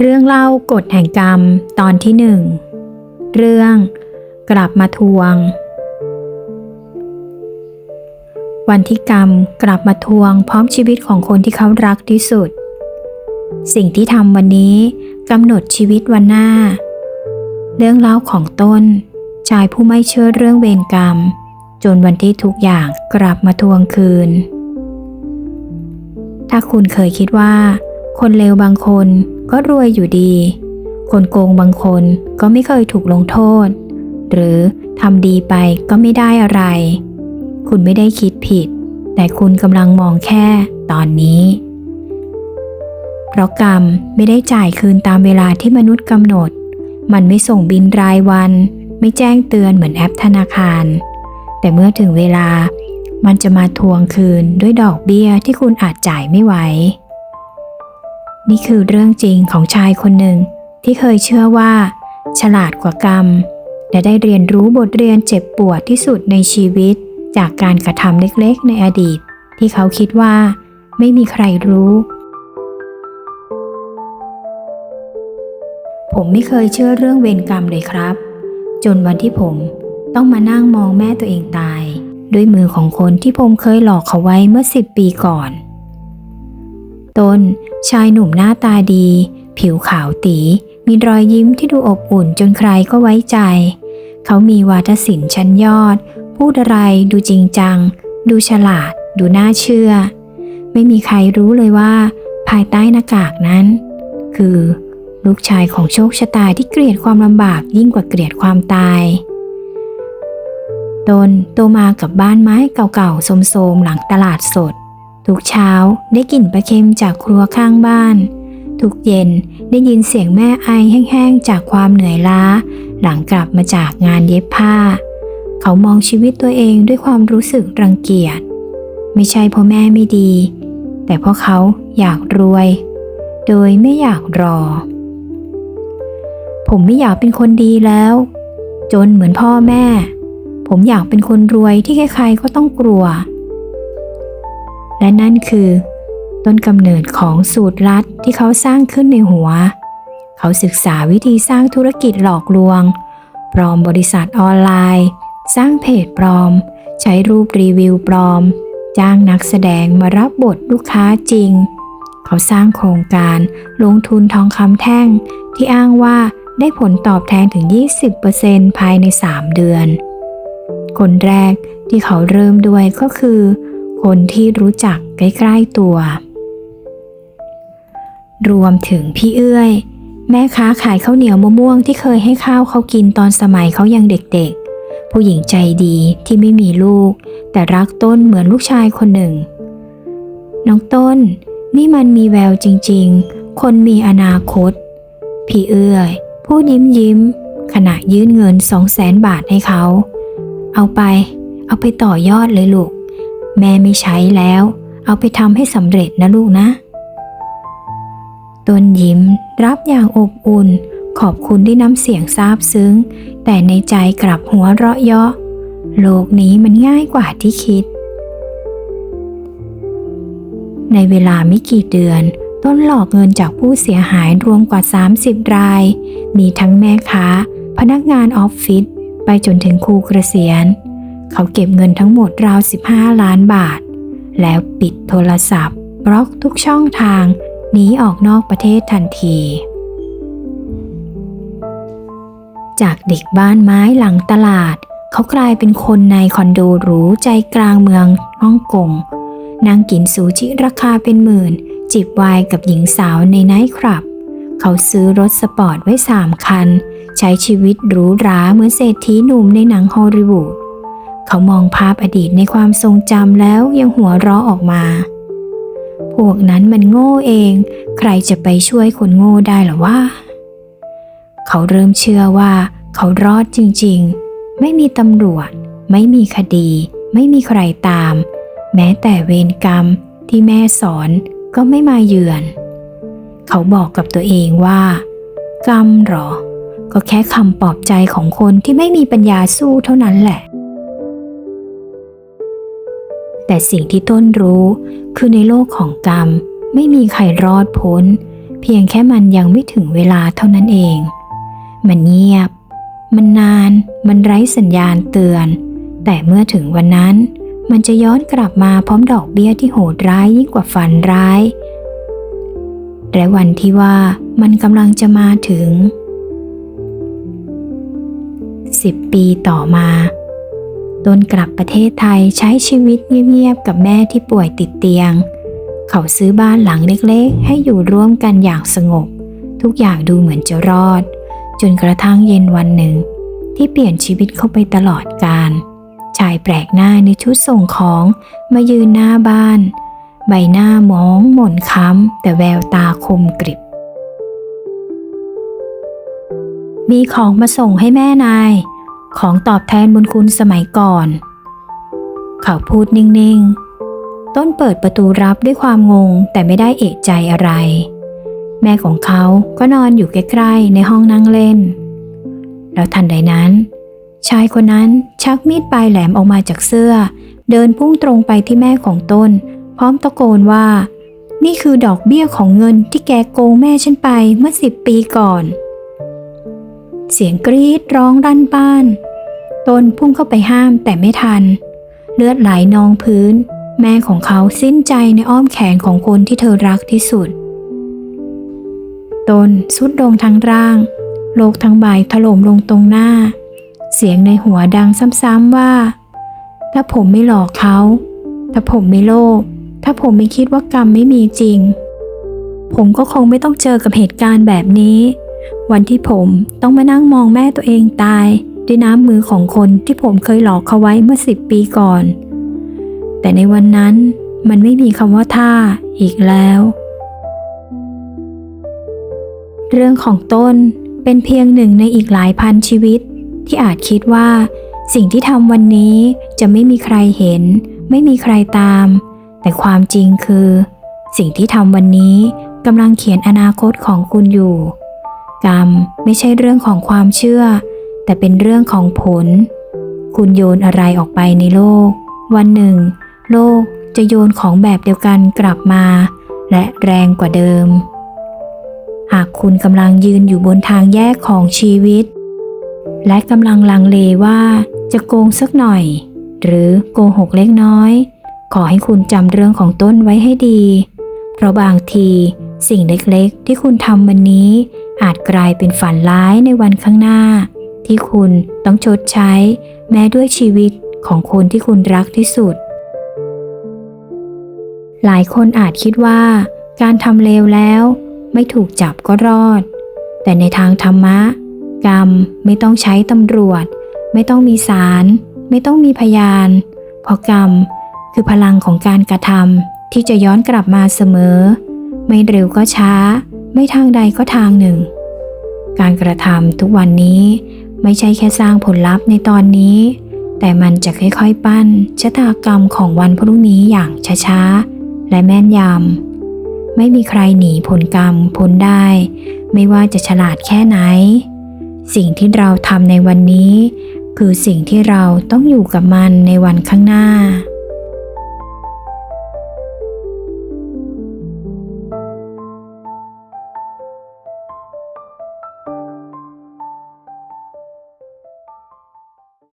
เรื่องเล่ากฎแห่งกรรมตอนที่หนึ่งเรื่อง กลับมาทวง วันที่กรรมกลับมาทวงพร้อมชีวิตของคนที่เขารักที่สุด สิ่งที่ทำวันนี้กำหนดชีวิตวันหน้า เรื่องเล่าของต้น ชายผู้ไม่เชื่อเรื่องเวรกรรม จนวันที่ทุกอย่างกลับมาทวงคืน ถ้าคุณเคยคิดว่า คนเลวบางคนก็รวยอยู่ดี คนโกงบางคนก็ไม่เคยถูกลงโทษ หรือทำดีไปก็ไม่ได้อะไร คุณไม่ได้คิดผิด แต่คุณกำลังมองแค่ตอนนี้ เพราะกรรมไม่ได้จ่ายคืนตามเวลาที่มนุษย์กำหนด มันไม่ส่งบินรายวัน ไม่แจ้งเตือนเหมือนแอปธนาคาร แต่เมื่อถึงเวลามันจะมาทวงคืนด้วยดอกเบี้ยที่คุณอาจจ่ายไม่ไหว นี่คือเรื่องจริงของชายคนหนึ่ง ที่เคยเชื่อว่า ฉลาดกว่ากรรม และได้เรียนรู้บทเรียนเจ็บปวดที่สุดในชีวิต จากการกระทำเล็กๆ ในอดีต ที่เขาคิดว่า ไม่มีใครรู้ ผมไม่เคยเชื่อเรื่องเวรกรรมเลยครับ จนวันที่ผมต้องมานั่งมองแม่ตัวเองตาย ด้วยมือของคนที่ผมเคยหลอกเขาไว้เมื่อสิบปีก่อน ต้น ชายหนุ่มหน้าตาดี ผิวขาวตี มีรอยยิ้มที่ดูอบอุ่นจนใครก็ไว้ใจ เขามีวาทศิลป์ชั้นยอด พูดอะไรดูจริงจัง ดูฉลาด ดูน่าเชื่อ ไม่มีใครรู้เลยว่า ภายใต้หน้ากากนั้น คือ ลูกชายของโชคชะตาที่เกลียดความลำบากยิ่งกว่าเกลียดความตายตนโตมากับบ้านไม้เก่าๆโสมๆหลังตลาดสด ทุกเช้าได้กลิ่นปลาเค็มจากครัวข้างบ้าน ทุกเย็นได้ยินเสียงแม่ไอแห้งๆจากความเหนื่อยล้า หลังกลับมาจากงานเย็บผ้า เขามองชีวิตตัวเองด้วยความรู้สึกรังเกียจ ไม่ใช่เพราะแม่ไม่ดี แต่เพราะเขาอยากรวย โดยไม่อยากรอ ผมไม่อยากเป็นคนดีแล้ว จนเหมือนพ่อแม่ ผมอยากเป็นคนรวยที่ใครๆก็ต้องกลัว และนั่นคือ ต้นกำเนิดของสูตรลัดที่เขาสร้างขึ้นในหัว เขาศึกษาวิธีสร้างธุรกิจหลอกลวง ปลอมบริษัทออนไลน์ สร้างเพจปลอม ใช้รูปรีวิวปลอม จ้างนักแสดงมารับบทลูกค้าจริง เขาสร้างโครงการลงทุนทองคำแท่งที่อ้างว่าได้ผลตอบแทนถึง 20%ภายใน 3 เดือน คนแรกที่เขาเริ่มด้วยก็คือ คนที่รู้จักใกล้ๆตัว รวมถึงพี่เอื้อย แม่ค้าขายข้าวเหนียวมะม่วงที่เคยให้ข้าวเขากินตอนสมัยเขายังเด็กๆ ผู้หญิงใจดีที่ไม่มีลูก แต่รักต้นเหมือนลูกชายคนหนึ่ง น้องต้น นี่มันมีแววจริงๆ คนมีอนาคต พี่เอื้อยพูดยิ้มยิ้ม ขณะยื่นเงินสองแสนบาทให้เขา เอาไป เอาไปต่อยอดเลยลูก แม่ไม่ใช้แล้ว เอาไปทำให้สำเร็จนะลูกนะต้นยิ้มรับอย่างอบอุ่น ขอบคุณด้วยน้ำเสียงซาบซึ้ง แต่ในใจกลับหัวเราะเยาะ โลกนี้มันง่ายกว่าที่คิด ในเวลาไม่กี่เดือน ต้นหลอกเงินจากผู้เสียหายรวมกว่า 30 ราย มีทั้งแม่ค้า พนักงานออฟฟิศไปจนถึงครูเกษียณ เขาเก็บเงินทั้งหมดราว 15 ล้านบาท แล้วปิดโทรศัพท์ บล็อกทุกช่องทางหนีออกนอกประเทศทันที จากเด็กบ้านไม้หลังตลาด เขากลายเป็นคนในคอนโดหรูใจกลางเมืองฮ่องกงนั่งกินซูชิราคาเป็นหมื่น จิบไวน์กับหญิงสาวในไนท์คลับ เขาซื้อรถสปอร์ตไว้สามคัน ใช้ชีวิตหรูหราเหมือนเศรษฐีหนุ่มในหนังฮอลลีวูด เขามองภาพอดีตในความทรงจำแล้วยังหัวเราะออกมา พวกนั้นมันโง่เอง ใครจะไปช่วยคนโง่ได้หรอว่าเขาเริ่มเชื่อว่า เขารอดจริงๆ ไม่มีตำรวจ ไม่มีคดี ไม่มีใครตาม แม้แต่เวรกรรมที่แม่สอนก็ไม่มาเยือน เขาบอกกับตัวเองว่า กรรมหรอ ก็แค่คำปลอบใจของคนที่ไม่มีปัญญาสู้เท่านั้นแหละ แต่สิ่งที่ต้นรู้คือในโลกของกรรมไม่มีใครรอดพ้น เพียงแค่มันยังไม่ถึงเวลาเท่านั้นเอง มันเงียบ มันนาน มันไร้สัญญาณเตือน แต่เมื่อถึงวันนั้น มันจะย้อนกลับมาพร้อมดอกเบี้ยที่โหดร้ายยิ่งกว่าฝันร้าย และวันที่ว่ามันกำลังจะมาถึงสิบปีต่อมา ตนกลับประเทศไทยใช้ชีวิตเงียบๆกับแม่ที่ป่วยติดเตียง เขาซื้อบ้านหลังเล็กๆ ให้อยู่ร่วมกันอย่างสงบ ทุกอย่างดูเหมือนจะรอด จนกระทั่งเย็นวันหนึ่ง ที่เปลี่ยนชีวิตเขาไปตลอดกาลชายแปลกหน้าในชุดส่งของมายืนหน้าบ้าน ใบหน้ามองหม่นค้ำแต่แววตาคมกริบ มีของมาส่งให้แม่นาย ของตอบแทนบุญคุณสมัยก่อน เขาพูดนิ่งๆ ต้นเปิดประตูรับด้วยความงงแต่ไม่ได้เอกใจอะไร แม่ของเขาก็นอนอยู่ใกล้ๆในห้องนั่งเล่น แล้วทันใดนั้น ชายคนนั้นชักมีดปลายแหลมออกมาจากเสื้อ เดินพุ่งตรงไปที่แม่ของต้น พร้อมตะโกนว่า นี่คือดอกเบี้ยของเงินที่แกโกงแม่ฉันไปเมื่อสิบปีก่อน เสียงกรีดร้องรั่นบ้านตนพุ่งเข้าไปห้ามแต่ไม่ทัน เลือดไหลนองพื้น แม่ของเขาสิ้นใจในอ้อมแขนของคนที่เธอรักที่สุด ตนสุดลงทั้งร่าง โลกทั้งใบถล่มลงตรงหน้า เสียงในหัวดังซ้ำๆว่า ถ้าผมไม่หลอกเขา ถ้าผมไม่โลภถ้าผมไม่คิดว่ากรรมไม่มีจริง ผมก็คงไม่ต้องเจอกับเหตุการณ์แบบนี้ วันที่ผมต้องมานั่งมองแม่ตัวเองตาย ด้วยน้ำมือของคนที่ผมเคยหลอกเขาไว้เมื่อสิบปีก่อน แต่ในวันนั้นมันไม่มีคำว่าท่าอีกแล้ว เรื่องของต้นเป็นเพียงหนึ่งในอีกหลายพันชีวิต ที่อาจคิดว่าสิ่งที่ทำวันนี้จะไม่มีใครเห็น ไม่มีใครตาม แต่ความจริงคือ สิ่งที่ทำวันนี้กำลังเขียนอนาคตของคุณอยู่ กรรมไม่ใช่เรื่องของความเชื่อ แต่เป็นเรื่องของผล คุณโยนอะไรออกไปในโลก วันหนึ่ง โลกจะโยนของแบบเดียวกันกลับมา และแรงกว่าเดิม หากคุณกำลังยืนอยู่บนทางแยกของชีวิต และกำลังลังเลว่าจะโกงสักหน่อย หรือโกหกเล็กน้อย ขอให้คุณจำเรื่องของต้นไว้ให้ดี เพราะบางทีสิ่งเล็กๆ ที่คุณทำวันนี้ อาจกลายเป็นฝันร้ายในวันข้างหน้า ที่คุณต้องชดใช้ แม้ด้วยชีวิตของคนที่คุณรักที่สุด หลายคนอาจคิดว่า การทำเลวแล้ว ไม่ถูกจับก็รอด แต่ในทางธรรมะ กรรมไม่ต้องใช้ตำรวจ ไม่ต้องมีศาลไม่ต้องมีพยาน เพราะกรรมคือพลังของการกระทำที่จะย้อนกลับมาเสมอ ไม่เร็วก็ช้า ไม่ทางใดก็ทางหนึ่ง การกระทำทุกวันนี้ไม่ใช่แค่สร้างผลลัพธ์ในตอนนี้ แต่มันจะค่อยๆปั้นชะตากรรมของวันพรุ่งนี้อย่างช้าๆ และแม่นยำ ไม่มีใครหนีผลกรรมพ้นได้ ไม่ว่าจะฉลาดแค่ไหน สิ่งที่เราทำในวันนี้ คือสิ่งที่เราต้องอยู่กับมันในวันข้างหน้า